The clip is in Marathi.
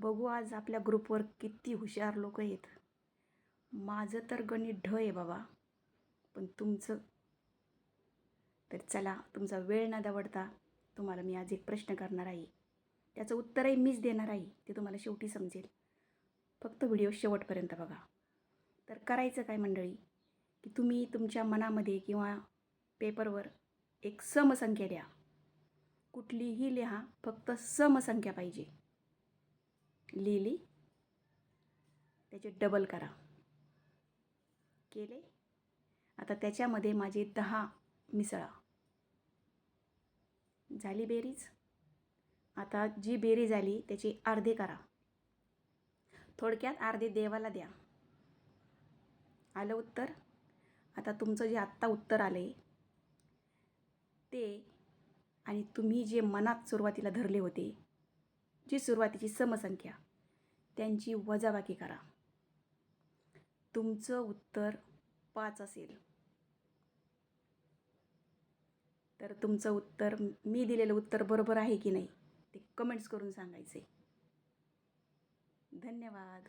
बघू आज आपल्या ग्रुपवर किती हुशार लोक आहेत माझं तर गणित ढ आहे बाबा पण तुमचं? तर चला तुमचा वेळ न दवडता तुम्हाला मी आज एक प्रश्न करणार आहे. त्याचं उत्तरही मीच देणार आहे ते तुम्हाला शेवटी समजेल. फक्त व्हिडिओ शेवटपर्यंत बघा. तर करायचं काय मंडळी? की तुम्ही तुमच्या मनामध्ये किंवा पेपरवर एक समसंख्या द्या. कुठलीही लिहा फक्त समसंख्या पाहिजे. लिहिली. त्याचे डबल करा. केले. आता त्याच्यामध्ये माझे दहा मिसळा. झाली बेरीज. आता जी बेरीज आली त्याची अर्धे करा. थोडक्यात अर्धे देवाला द्या. आलं उत्तर? आता तुमचं जे आत्ता उत्तर आलं आहे ते आणि तुम्ही जे मनात सुरुवातीला धरले होते जी सुरुवातीची समसंख्या त्यांची वजाबाकी करा. तुमचं उत्तर पाच असेल. तर तुमचं उत्तर मी दिलेलं उत्तर बरोबर आहे की नाही ते कमेंट्स करून सांगायचे. धन्यवाद.